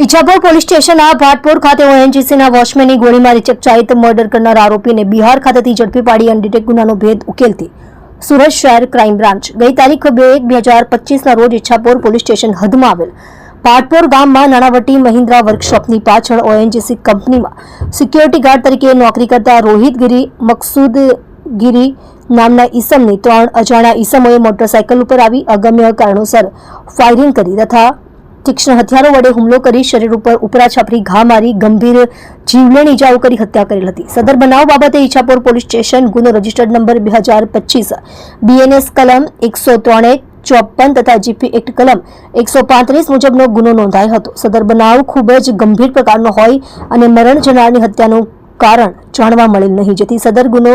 ઈજાપુર police સ્ટેશનના ભાટપુર ખાતે ઓએનજીસીના વોચમેનની ગોળીમારી ચકચાઈત murder કરનાર આરોપીને બિહાર ખાતેથી ઝડપી પાડી અનડિટેક ગુનાનો ભેદ ઉકેલતી. સુરત શહેર ક્રાઇમ બ્રાન્ચ ગઈ તારીખ બે એક બે હજાર પચીસના રોજ ઈચ્છાપુર પોલીસ સ્ટેશન હદમાં આવેલ. પાટપોર ગામમાં નાણાવટી મહિન્દ્રા વર્કશોપની પાછળ ઓએનજીસી કંપનીમાં સિક્યોરિટી ગાર્ડ તરીકે નોકરી કરતા રોહિતગીરી ગીરી મકસૂદ નામના ઈસમની ત્રણ અજાણ્યા ઈસમોએ મોટરસાયકલ ઉપર આવી અગમ્ય કારણોસર ફાયરિંગ કરી તથા તીક્ષ્ણ હથિયારો વડે હુમલો કરી શરીર ઉપર ઉપરા છાપરી ઘા મારી ગંભીર જીવલેણ ઇજાઓ કરી હત્યા કરેલ હતી. સદર બનાવ બાબતે ઈચ્છાપુર પોલીસ સ્ટેશન ગુનો રજિસ્ટર્ડ નંબર બે હજાર પચીસ બીએનએસ કલમ એકસો ત્રણ ચોપન તથા જીપી એક્ટ કલમ એકસો પાંત્રીસ મુજબનો ગુનો નોંધાયો હતો. સદર બનાવ ખૂબ જ ગંભીર પ્રકારનો હોય અને મરણ જનારની હત્યાનું કારણ જાણવા મળેલ નહીં. જેથી સદર ગુનો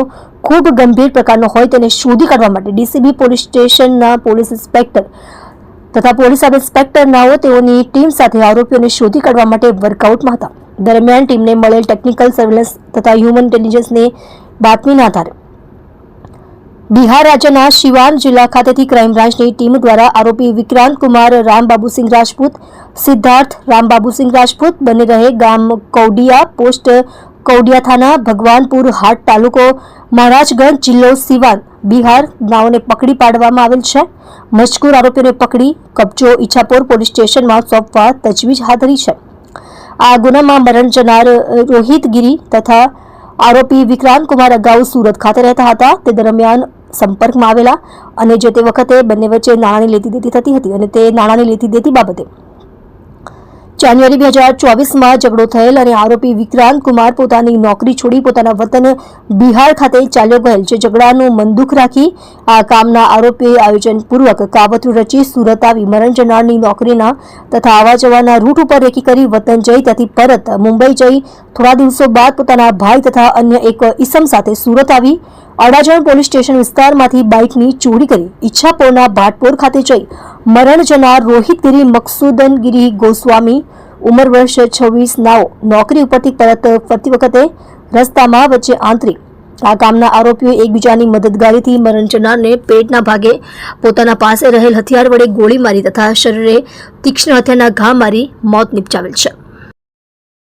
ખૂબ ગંભીર પ્રકારનો હોય તેને શોધી કાઢવા માટે ડીસીબી પોલીસ સ્ટેશનના પોલીસ ઇન્સ્પેક્ટર તથા પોલીસ સબ ઇન્સ્પેક્ટરનાઓ તેઓની ટીમ સાથે આરોપીઓને શોધી કાઢવા માટે વર્કઆઉટમાં હતા. દરમિયાન ટીમને મળેલ ટેકનિકલ સર્વેલન્સ તથા હ્યુમન ઇન્ટેલિજન્સને બાતમીના આધારે. બિહાર રાજ્યના શિવાન જિલ્લા ખાતેથી ક્રાઇમ બ્રાન્ચની ટીમ દ્વારા આરોપી વિક્રાંત કુમાર રામબાબુસિંહ રાજપૂત, સિદ્ધાર્થ રામબાબુસિંહ રાજપૂત, બંને રહે ગામ કૌડિયા, પોસ્ટ કૌડિયા થાના, ભગવાનપુર હાટ તાલુકો, મહારાજગંજ જિલ્લો સિવાન, બિહાર નાઓને પકડી પાડવામાં આવેલ છે. મજકૂર આરોપીઓને પકડી કબજો ઈચ્છાપોર પોલીસ સ્ટેશનમાં સોંપવા તજવીજ હાથ ધરી છે. આ ગુનામાં મરણ જનાર રોહિત ગીરી તથા આરોપી વિક્રાંત કુમાર અગાઉ સુરત ખાતે રહેતા હતા. તે દરમિયાન સંપર્કમાં આવેલા અને જે તે વખતે બંને વચ્ચે નાણાંની લેતી દેતી થતી હતી અને તે નાણાંની લેતી દેતી બાબતે જાન્યુઆરી બે હજાર ચોવીસમાં ઝઘડો થયેલ અને આરોપી વિક્રાંત કુમાર પોતાની નોકરી છોડી પોતાના વતન બિહાર ખાતે ચાલ્યો ગયેલ જે ઝઘડાનું મનદુખ રાખી આ કામના આરોપીએ આયોજનપૂર્વક કાવતરું રચી સુરત આવી મરણ જનારની નોકરીના તથા આવા જવાના રૂટ ઉપર રેકી કરી વતન જઈ ત્યાંથી પરત મુંબઈ જઈ થોડા દિવસો બાદ પોતાના ભાઈ તથા અન્ય એક ઈસમ સાથે સુરત આવી અડાજણ પોલીસ સ્ટેશન વિસ્તારમાંથી બાઇકની ચોરી કરી ઈચ્છાપોરના ભાટપોર ખાતે જઈ મરણ જનાર રોહિતગીરી મકસુદનગીરી ગોસ્વામી ઉંમર વર્ષ છવ્વીસ, નાઓ નોકરી ઉપરથી પરત ફરતી વખતે રસ્તામાં વચ્ચે આંતરી આ કામના આરોપીઓ એકબીજાની મદદગારીથી મરણ જનારને પેટના ભાગે પોતાના પાસે રહેલ હથિયાર વડે ગોળી મારી તથા શરીરે તીક્ષ્ણ હથિયારના ઘા મારી મોત નિપજાવેલ છે.